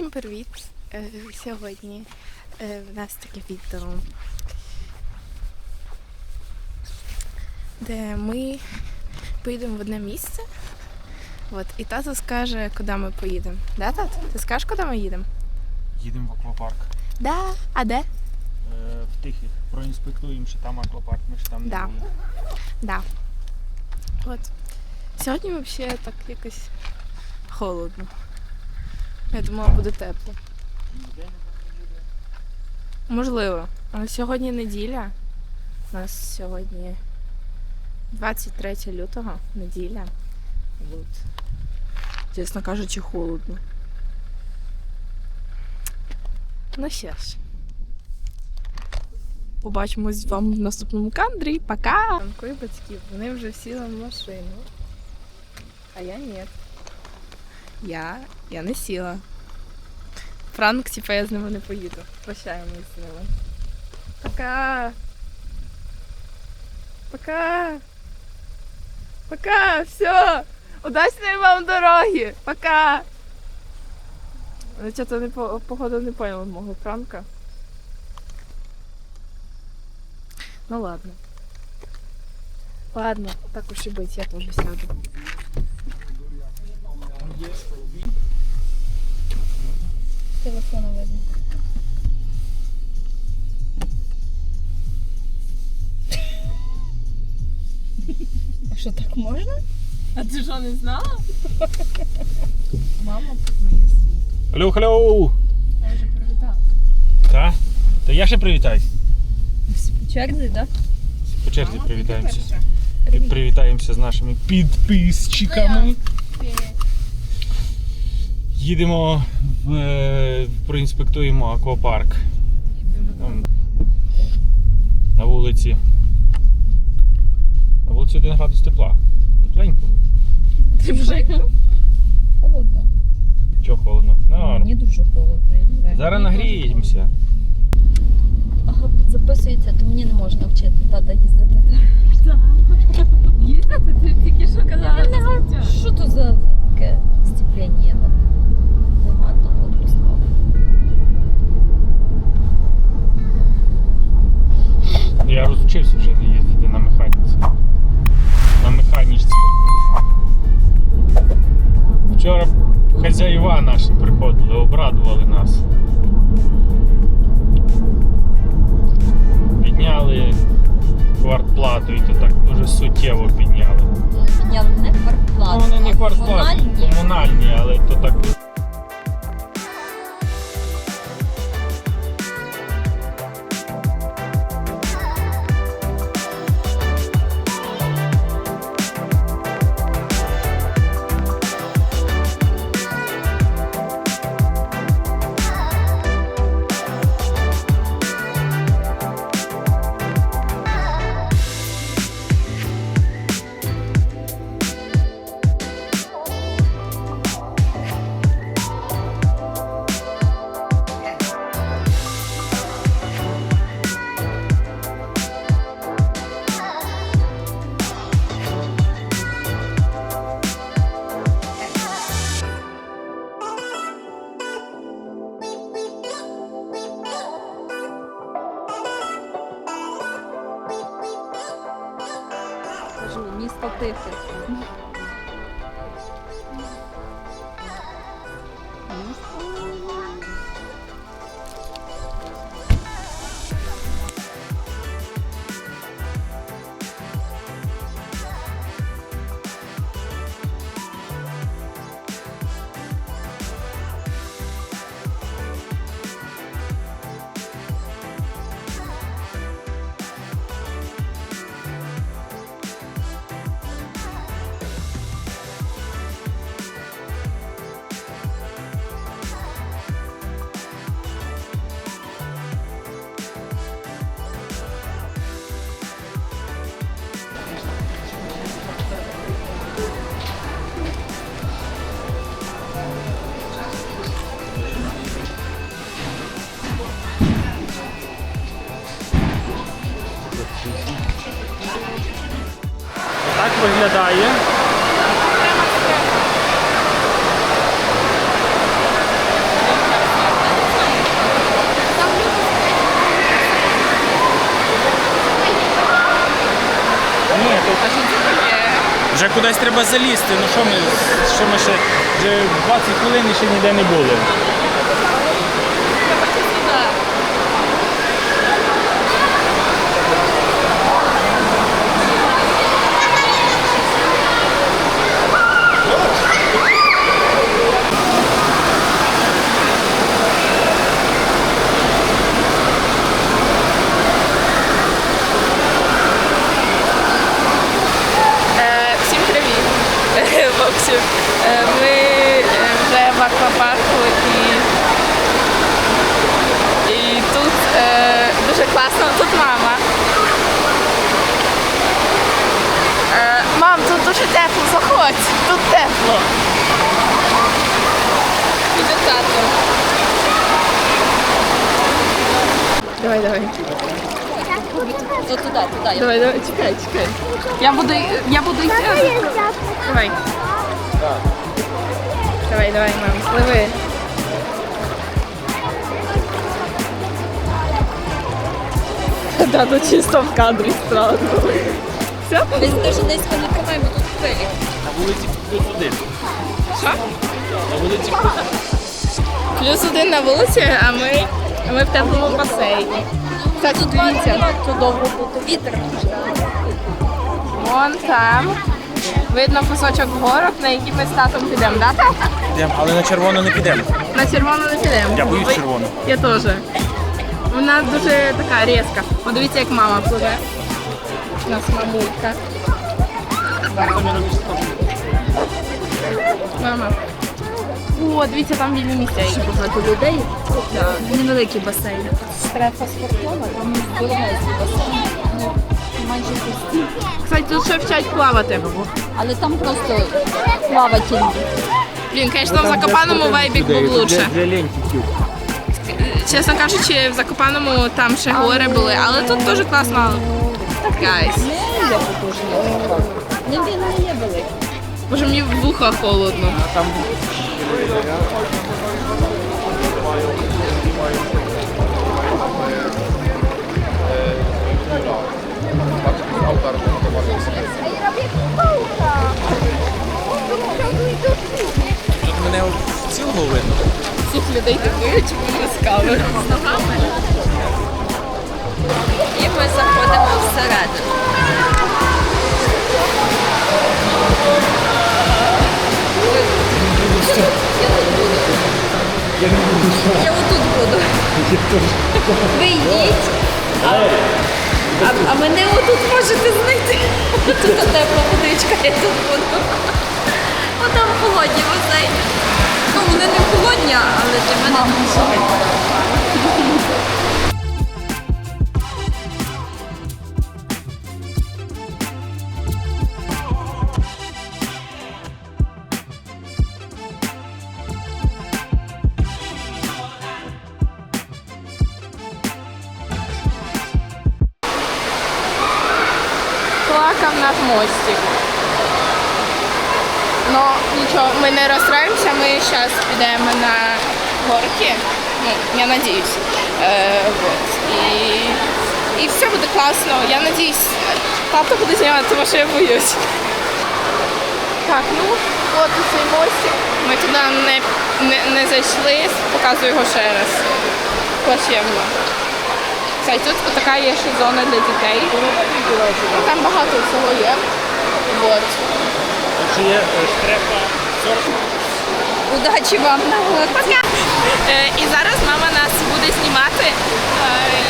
Всім привіт! Е, Сьогодні е, в нас таке відео, де ми поїдемо в одне місце. От, і тато скаже, куди ми поїдемо. Да, тат? Ти скажеш, куди ми їдемо? Їдемо в аквапарк. Да. А де? Е, в Тихих. Проінспектуємо, що там аквапарк, ми ж там не Да. були. Да. От. Сьогодні взагалі так якось холодно. Я думала, буде тепло. Можливо. Але сьогодні неділя. У нас сьогодні 23 лютого, неділя. От. Чесно кажучи, холодно. Ну що ж. Побачимось з вами в наступному кадрі. Пока! Танкої батьків, вони вже сіли в машину. А я ні. Я, я не сіла. Франк, типа, я з ними не поїду. Прощаємось з ними. Пока. Пока. Пока. Все. Удачної вам дороги. Пока. Ну, что-то не по, походу не поняла мого Франка. Ну ладно. Ладно, так уж и быть, я тоже сяду. Телефона видно. А що так можна? А ти що не знала? Мама моє світ. Алло, халло! Я вже привітала. Та? Та я ще привітаюсь. В черзі, так? По черзі привітаємося. І Привітаємося з нашими підписчиками. Їдемо в, е, проінспектуємо аквапарк. Там, на вулиці. На вулиці 1 градус тепла. Тепленько. Вже холодно. Чого холодно? Норм. Мені дуже холодно. я не знаю. Зараз Мені нагріємося. Ага, записується, то мені не можна вчити тата їздити. Їздити? Ти тільки що казала? Що то за, за таке степлення так Я розучився вже їздити на механіці. На механічці. Вчора хазяїва наші приходили, обрадували нас. Підняли квартплату і то так дуже суттєво підняли. Вони підняли не квартплату, Ну, вони не квартплату, комунальні. комунальні, але то так. виглядає. Ні, тут вже кудись треба залізти, ну що ми що ми ще вже 20 хвилин ще ніде не були. Класно. Тут мама. Е, Мам, тут дуже тепло, заходь, тут тепло. І тут тато. Давай, давай. Туди, туди. Давай, давай, чекай, чекай. Я буду, я буду йти. Давай. Давай, давай, мам, пливи. Да, то чисто в кадрі сразу. Все? Ми дуже низько не тримаємо тут хвилі. На вулиці плюс один. Що? На вулиці плюс Плюс один на вулиці, а ми, а ми в теплому басейні. Кстати, Тут варто довго бути. Вітер. вон там. Видно кусочок горок, на які ми з татом підемо, да, тато? Йдемо, але на червоно не підемо. На червону не підемо. Я боюсь червону. Я теж. Вона дуже така різка. Подивіться, як мама пливе. У нас мамулька. Мама. О, дивіться, там вільні місця. є. Багато людей. Да. Невеликий басейн. Стрефа спортова, там великий басейн. Ну, майже пусті. Кстати, тут ще вчать плавати. Але там просто плавательні. Блін, звісно, в Закопаному вайбік був лучше. Для лентиків. Чесно кажучи, в Закопаному там ще гори були, але тут дуже класно. Гайс. Не не, не, Не не, не є великий. Боже, мені не, вуха холодно. не, тут ногами. І ми заходимо всередину. Я отут буду. Ви йдіть, а, а, а мене отут можете знайти. Тут тепла водичка, я тут буду. О, там холодні басейни. Ну, вони не холодні, але для мене не холодні. Плакав над мостик. Ну, нічого, ми не розстраємося, ми зараз підемо на горки. Ну, я надіюсь. Е, вот. І, і все буде класно. Я надіюсь, тато буде знімати, тому що я боюсь. Так, ну от і цей мостик. Ми туди не, не, не зайшли, показую його ще раз. Плачевно. Кстати, тут така є ще зона для дітей. Там багато всього є. Вот. Чи є е, стрефа Удачі вам на горці. Е, і зараз мама нас буде знімати, е,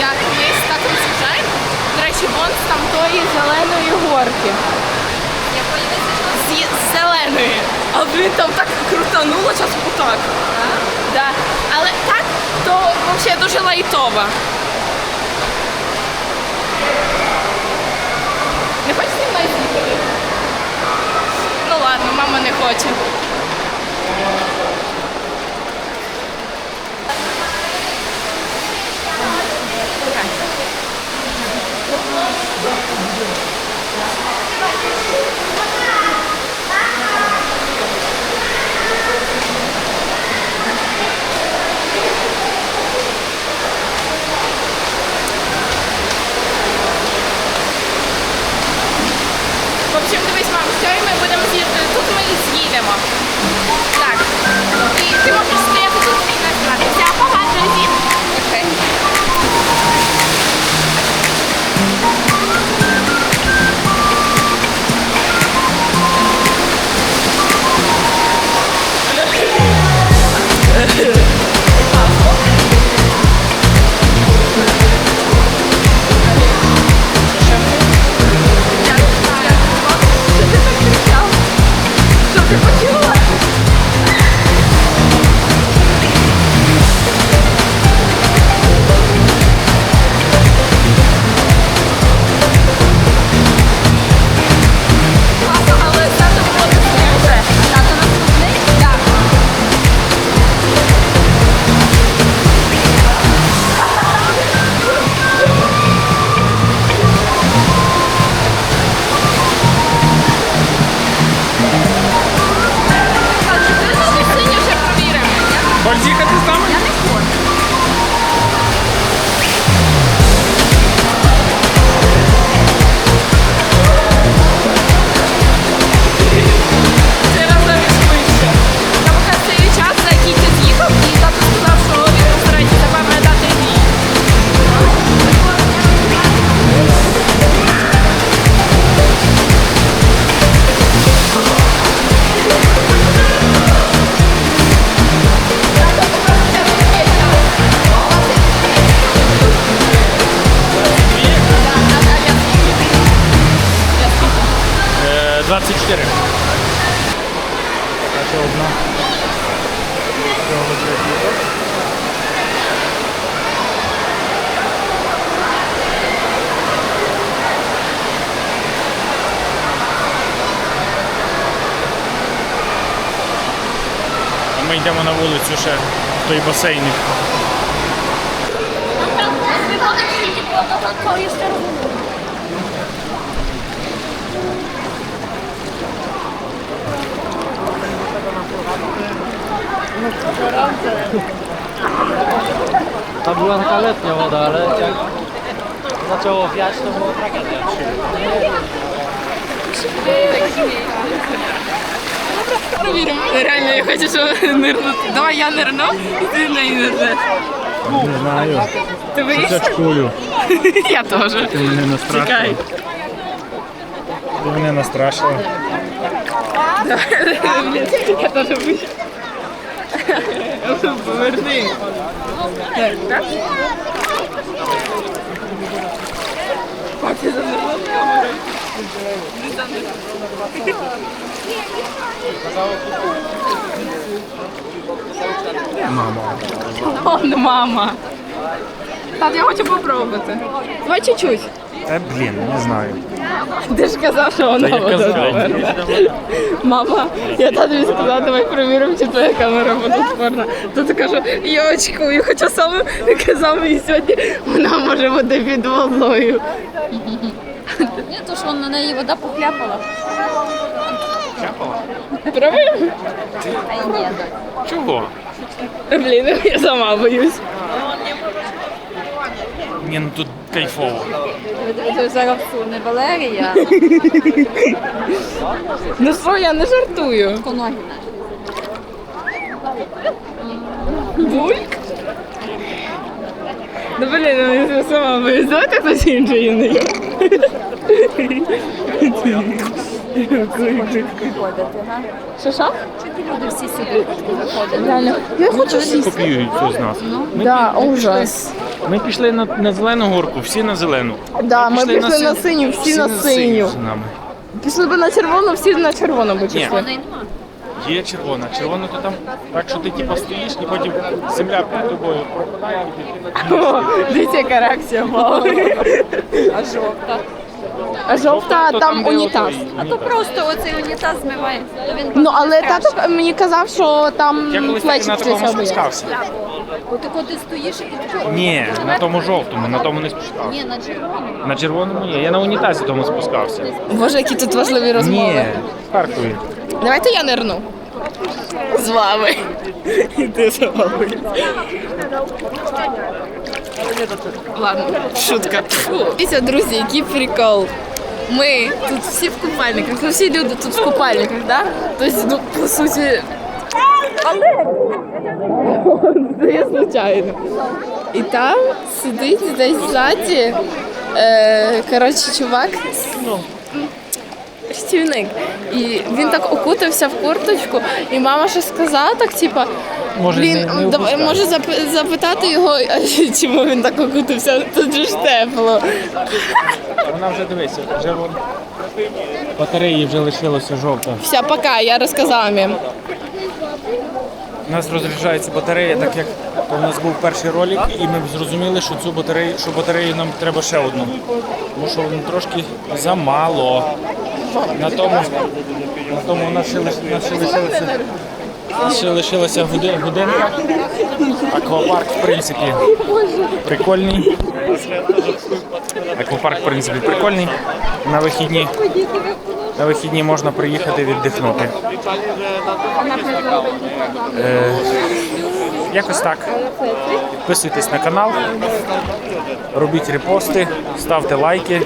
як ми з татом з'їжджаємо. До речі, вон з там тої зеленої горки. З, зеленої. А він там так крутануло, час отак. Да. Але так, то взагалі дуже лайтова. Ладно, мама не хоче. Tem uma tristeza, tudo. йдемо на вулицю ще в той басейник. To była taka letnia woda, ale jak zaczęło wiać, to była tragedia. Провіримо. Реально, я хочу, щоб нирнути. Давай я нирну, і ти в неї нирнеш. Не знаю. Ти боїшся? Я теж. Ти мене настрашила. Чекай. Ти мене настрашила. Я теж боюсь. Поверни. Так, так? А ти занирнула в камеру? Не. Мама. Он мама. Тат, я хочу попробувати. Давай чуть-чуть. Та блін, не знаю. Ти ж казав, що вона водотворна. Мама, я татові сказала, давай перевіримо, чи твоя камера водотворна. То ти кажу, я очкую, хоча саме казав мені сьогодні, вона може бути під водою. Ні, то що на неї вода похляпала. Ні. Чого? Блін, я сама боюсь. Ні, ну тут кайфово. Ви зараз не Валерія, Ну що, я не жартую. Коногіна. Бульк? Ну блін, ну я сама боюсь. Давайте хтось інший не є. Га? Що що? Чи ті люди всі сюди? Реально. Я хочу сісти. Копіюють все з нас. Ми, Да, ужас. ми пішли на, на зелену горку, всі на зелену. Да, ми пішли на синю, синю, всі на синю. з нами. Пішли б на червону, всі на червону би пішли. Є червона. Червона то там так, що ти типу стоїш і потім земля під тобою пропадає і ти О, дивіться, яка реакція мала. А жовта. А жовта то там унітаз. А то просто оцей унітаз змиває. То він Ну, але страшний. тато мені казав, що там Я колись так плечі на такому спускався. Ти стоїш і ти Ні, на тому жовтому, на тому не спускався. Ні, на червоному. На червоному ні, я на унітазі тому спускався. Боже, які тут важливі розмови. Ні, в Харкові. Давайте я нирну. З вами. І ти з вами. Ладно, шутка. Фу. Друзі, який прикол. Ми тут всі в купальниках, ну всі люди тут в купальниках, да? Тобто, ну, по суті. Це я случайно. І там сидить десь ззаді, е, коротше, чувак, ну, Штівник. І він так окутався в курточку, і мама щось сказала, так, типа, Може, він не- не давай, може зап- запитати його, чому він так окутався, тут же ж тепло. Вона вже дивися, вже вон. Батареї вже лишилося жовта. Все, пока, я розказала мім. У нас розряджається батарея, так як у нас був перший ролик, і ми зрозуміли, що цю батарею, що батарею нам треба ще одну. Тому що воно трошки замало. На тому, на тому у нас ще, лиш- у нас ще лишилося. Ще лишилася годи- годинка. Аквапарк, в принципі, прикольний. Аквапарк, в принципі, прикольний. На вихідні, на вихідні можна приїхати віддихнути. Е, якось так. Підписуйтесь на канал, робіть репости, ставте лайки.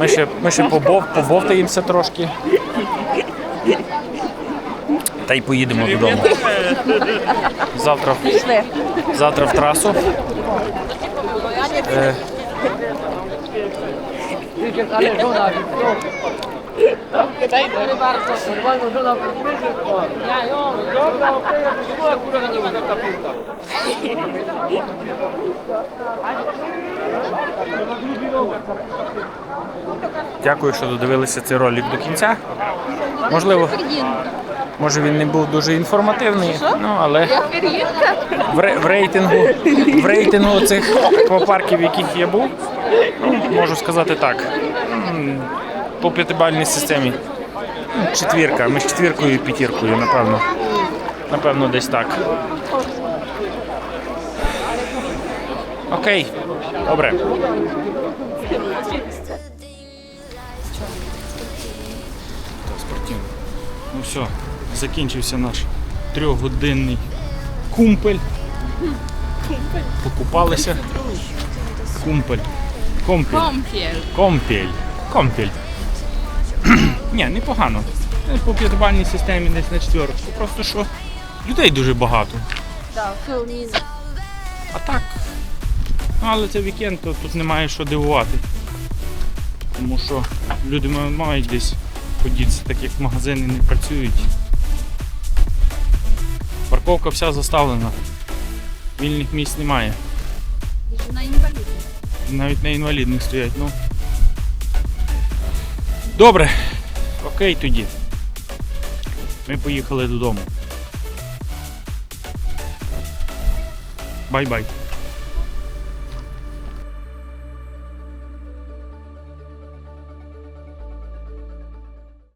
Ми ще, ми ще побов, побовтаємося трошки. Та й поїдемо додому. Завтра, завтра в трасу. Е. Дякую, що додивилися цей ролик до кінця. Можливо, може він не був дуже інформативний, ну але в, в рейтингу в рейтингу цих аквапарків, в яких я був, ну, можу сказати так. По п'ятибальній системі. Четвірка, між четвіркою і п'ятіркою, напевно. Напевно, десь так. Окей, добре. Ну все, закінчився наш трьохгодинний кумпель. Покупалися. Кумпель. Компіль. Компіль. Компіль. Ні, непогано. Е, По п'ятибальній системі десь на четверку. Просто що людей дуже багато. А так. Ну, але це вікенд, то тут немає що дивувати. Тому що люди мають десь подітися, так як магазини не працюють. Парковка вся заставлена. Вільних місць немає. На інвалідних. Навіть на інвалідних стоять. Ну. Добре. Окей тоді. Ми поїхали додому. Бай-бай.